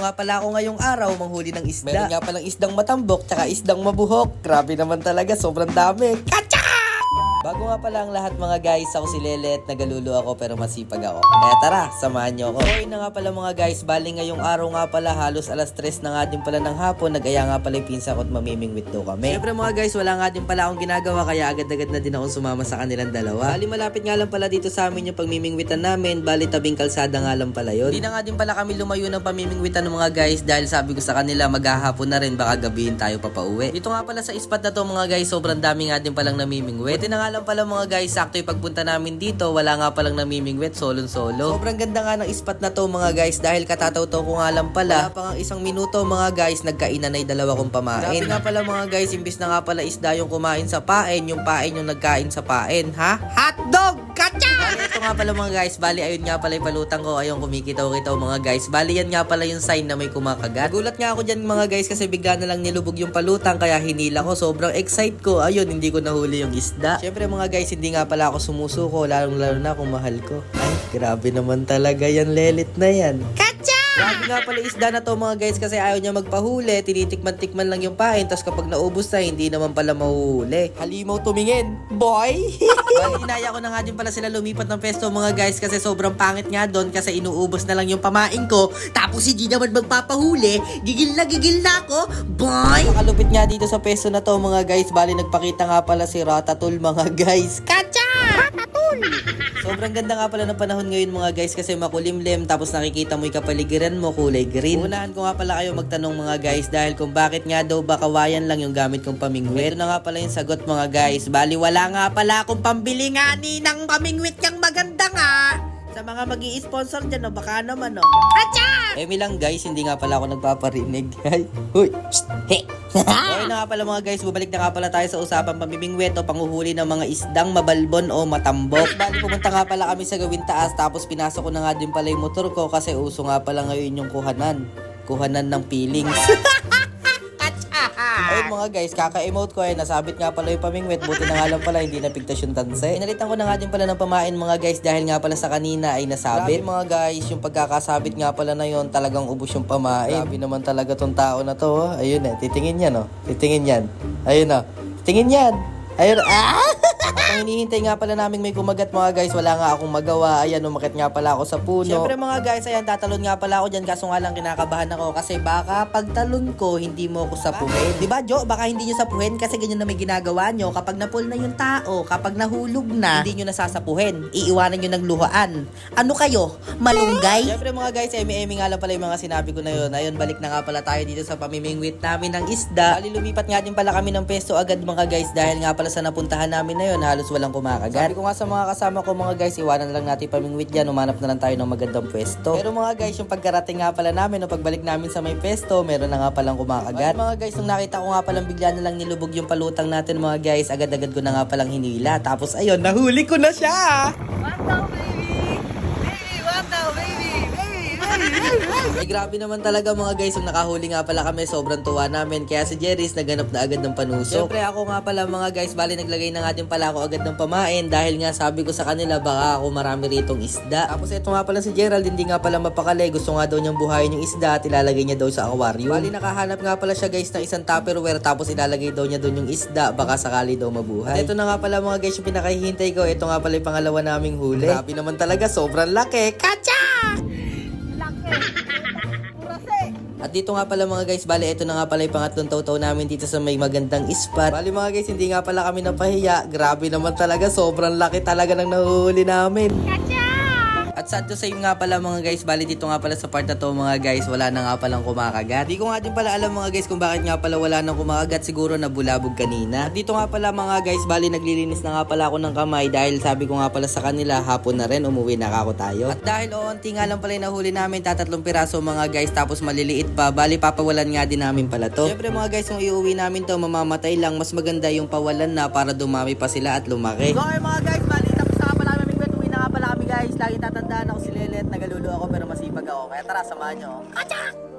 nga pala ako ngayong araw manghuli ng isda. Meron nga palang isdang matambok tsaka isdang mabuhok. Grabe naman talaga, sobrang dami. Katsa! Bago nga pala ang lahat mga guys, ako si Lelet, nagalulo ako pero masipag ako. Kaya tara, samahan nyo ako. Okay na nga pala mga guys, bali ngayong araw nga pala, halos alas 3 na nga din pala ng hapon, nag-aya nga pala yung pinsa ko at mamimingwit daw kami. Siyempre mga guys, wala nga din pala akong ginagawa kaya agad-agad na din akong sumama sa kanilang dalawa. Bali malapit nga lang pala dito sa amin yung pagmimingwitan namin, bali tabing kalsada nga lang pala yun. Hindi na nga din pala kami lumayo ng pamimingwitan ng mga guys dahil sabi ko sa kanila maghahapon na rin baka gabihin tayo papauwi. Dito nga pala sa spot na to mga guys, sobrang dami nga din palang namimingwit. Buti na nga lang pala mga guys, sakto yung pagpunta namin dito, wala nga palang namimingwit, solon solo. Sobrang ganda nga ng spot na to mga guys dahil katataw-taw ko nga lang pala. Wala pa nga isang minuto mga guys, nagkainan ay dalawa kong pamain. Grabe nga pala mga guys, imbis na nga pala isda yung kumain sa pain, yung pain yung nagkain sa pain, ha? Hotdog! Bali, ito nga pala mga guys, bali ayun nga pala yung palutang ko, ayun kumikitaw-kitaw mga guys. Bali yan nga pala yung sign na may kumakagat. Gulat nga ako dyan mga guys kasi bigla na lang nilubog yung palutang kaya hinila ko. Sobrang excite ko. Ayun, hindi ko nahuli yung isda. Syempre mga guys, hindi nga pala ako sumusuko, lalong lalo na kung mahal ko. Ay, grabe naman talaga yan, lelit na yan. Kacha! Grabe nga pala isda na to mga guys kasi ayaw niya magpahuli, tinitikman-tikman lang yung pain, tapos kapag naubos na, hindi naman pala mahuhuli. Halimaw tumingin, boy! Bali, inaya ko na nga din pala sila lumipat ng pesto mga guys kasi sobrang pangit nga doon kasi inuubos na lang yung pamain ko, tapos hindi naman magpapahuli, gigil na gigil na ako, boy! Nakalupit nga dito sa pesto na to mga guys, bali nagpakita nga pala si Ratatul mga guys. Kacha! Sobrang ganda nga pala ng panahon ngayon mga guys kasi makulimlim tapos nakikita mo yung kapaligiran mo kulay green. Unahan ko nga pala kayo magtanong mga guys dahil kung bakit nga daw ba kawayan lang yung gamit kong pamingwit. Ito na nga pala yung sagot mga guys. Bali wala nga pala akong pambili nga ni ng pamingwit yung maganda nga. Sa mga mag sponsor dyan, no, baka naman, no. Acha! Emi lang, guys, hindi nga pala ako nagpaparinig. Huy, Shh! he. Okay na nga pala mga guys, bubalik na nga pala tayo sa usapang pamimingwet o panguhuli ng mga isdang mabalbon o matambok. Bali, pumunta nga pala kami sa gawin taas, tapos pinasok ko na nga din pala yung motor ko kasi uso nga pala ngayon yung kuhanan. Kuhanan ng feelings. Ayun mga guys, kaka-emote ko ay nasabit nga pala yung pamingwit. Buti na nga lang pala, hindi napigtas yung tanse. Pinalitan ko na nga din pala ng pamain mga guys dahil nga pala sa kanina ay nasabit. Grabe mga guys, yung pagkakasabit nga pala na yon talagang ubos yung pamain. Grabe naman talaga tong tao na to. oh. Ayun eh, titingin yan oh. Titingin yan. Ayun oh. Titingin yan. Ayun, ah! Ang hinihintay nga pala namin may kumagat mga guys, wala nga akong magawa. Ayan, umakit nga pala ako sa puno. Siyempre mga guys, ayan, tatalon nga pala ako dyan. Kaso nga lang kinakabahan ako kasi baka pagtalon ko, hindi mo ako sapuhin. Di ba, Jo? Baka hindi nyo sapuhin kasi ganyan na may ginagawa nyo. Kapag napul na yung tao, kapag nahulog na, hindi nyo nasasapuhin. Iiwanan nyo ng luhaan. Ano kayo? Malunggay? Siyempre mga guys, emi-emi nga lang pala yung mga sinabi ko na yun. Ayun, balik na nga pala tayo dito sa pamimingwit namin ng isda. Bali, lumipat nga din pala kami ng pesto agad mga guys dahil nga pala sa napuntahan namin na yun, halos walang kumakagat. Sabi ko nga sa mga kasama ko mga guys, iwanan lang natin pamingwit dyan, umanap na lang tayo ng magandang pwesto. Pero mga guys, yung pagkarating nga pala namin, o pagbalik namin sa may pesto, meron na nga palang kumakagat. At mga guys, nung nakita ko nga palang bigla na lang nilubog yung palutang natin mga guys, agad-agad ko na nga palang hinila. Tapos ayun, nahuli ko na siya! What Ay grabe naman talaga mga guys, yung nakahuli nga pala kami, sobrang tuwa namin. Kaya si Jerry's naganap na agad ng panuso. Siyempre ako nga pala mga guys, bali naglagay na nga din pala ako agad ng pamain dahil nga sabi ko sa kanila baka ako marami ritong isda. Tapos ito nga pala si Gerald, hindi nga pala mapakali. Gusto nga daw niyang buhayin yung isda at ilalagay niya daw sa aquarium. Bali nakahanap nga pala siya guys ng isang tupperware tapos ilalagay daw niya doon yung isda baka sakali daw mabuhay. At ito na nga pala mga guys yung pinakahihintay ko. Ito nga pala yung pangalawa naming huli. Grabe naman talaga, sobrang laki. Kacha! Laki. At dito nga pala mga guys, bali ito na nga pala yung pangatlong taw namin dito sa may magandang spot. Bali mga guys, hindi nga pala kami napahiya. Grabe naman talaga, sobrang laki talaga ng nahuhuli namin. At sad to say nga pala mga guys, bali dito nga pala sa part na to mga guys, wala na nga palang kumakagat. Di ko nga din pala alam mga guys kung bakit nga pala wala nang kumakagat, siguro nabulabog kanina. At dito nga pala mga guys, bali naglilinis na nga pala ako ng kamay dahil sabi ko nga pala sa kanila, hapon na rin, umuwi na ako tayo. At dahil oonti nga lang pala yung nahuli namin, tatatlong piraso mga guys, tapos maliliit pa, bali papawalan nga din namin pala to. Siyempre mga guys, kung iuwi namin to, mamamatay lang, mas maganda yung pawalan na para dumami pa sila at lumaki. Okay mga guys, bali guys. Lagi tatandaan ako si Lelet. Nagalulo ako pero masipag ako. Kaya tara, samahan nyo. Kacha!